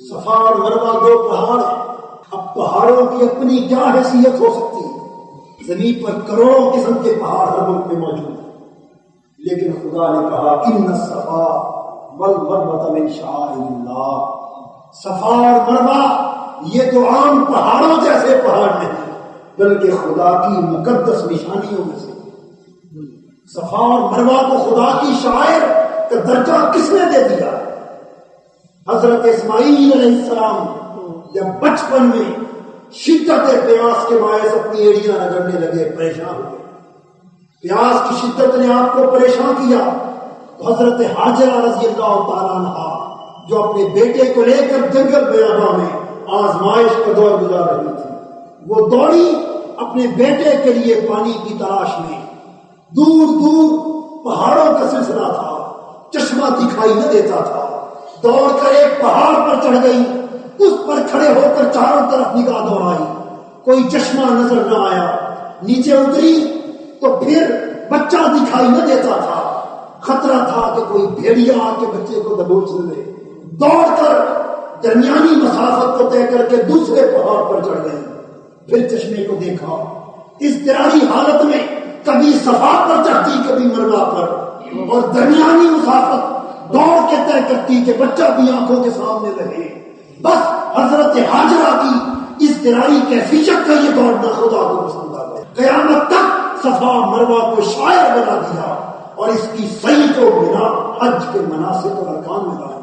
صفا اور مروا دو پہاڑ اب پہاڑوں کی اپنی کیا حیثیت ہو سکتی ہے؟ زمین پر کروڑوں قسم کے پہاڑ ہر ملک میں موجود ہیں۔ لیکن خدا نے کہا، ان صفا بل مربت من شاہ اللہ. صفا اور مروا یہ تو عام پہاڑوں جیسے پہاڑ نہیں، بلکہ خدا کی مقدس نشانیوں میں سے۔ صفا اور مروا کو خدا کی شاعر کا درجہ کس نے دے دیا؟ حضرت اسماعیل علیہ السلام جب بچپن میں شدت پیاس کے باعث اپنی ایڑیاں رگڑنے لگے، پریشان ہوئے پیاس کی شدت نے آپ کو پریشان کیا۔ تو حضرت حاجرہ رضی اللہ تعالیٰ عنہ، جو اپنے بیٹے کو لے کر جنگل بیابا میں آزمائش کا دور گزار رہی تھی، وہ دوڑی اپنے بیٹے کے لیے پانی کی تلاش میں۔ دور دور پہاڑوں کا سلسلہ تھا، چشمہ دکھائی نہ دیتا تھا۔ دوڑ کر ایک پہاڑ پر چڑھ گئی۔ اس پر کھڑے ہو کر چاروں طرف نگاہ دوڑائی۔ کوئی چشمہ نظر نہ آیا۔ نیچے اتری تو پھر بچہ دکھائی نہ دیتا تھا۔ خطرہ تھا کہ کوئی بھیڑیا آ کے بچے کو دبوچ لے دوڑ کر درمیانی مسافت کو طے کر کے دوسرے پہاڑ پر چڑھ گئی۔ پھر چشمے کو دیکھا۔ اس طرح حالت میں کبھی صفا پر چڑھتی، کبھی مروا پر۔ اور درمیانی مسافت دوڑ کے طے کرتی کہ بچہ بھی آنکھوں کے سامنے رہے۔ بس حضرت حاجرہ کی اس طرح کیفیت کا یہ دوڑنا خدا کو پسند آ گیا قیامت تک صفا مروا کو شاعر بنا دیا اور اس کی صحیح کو بنا حج کے مناسب اور ارکان میں ڈالا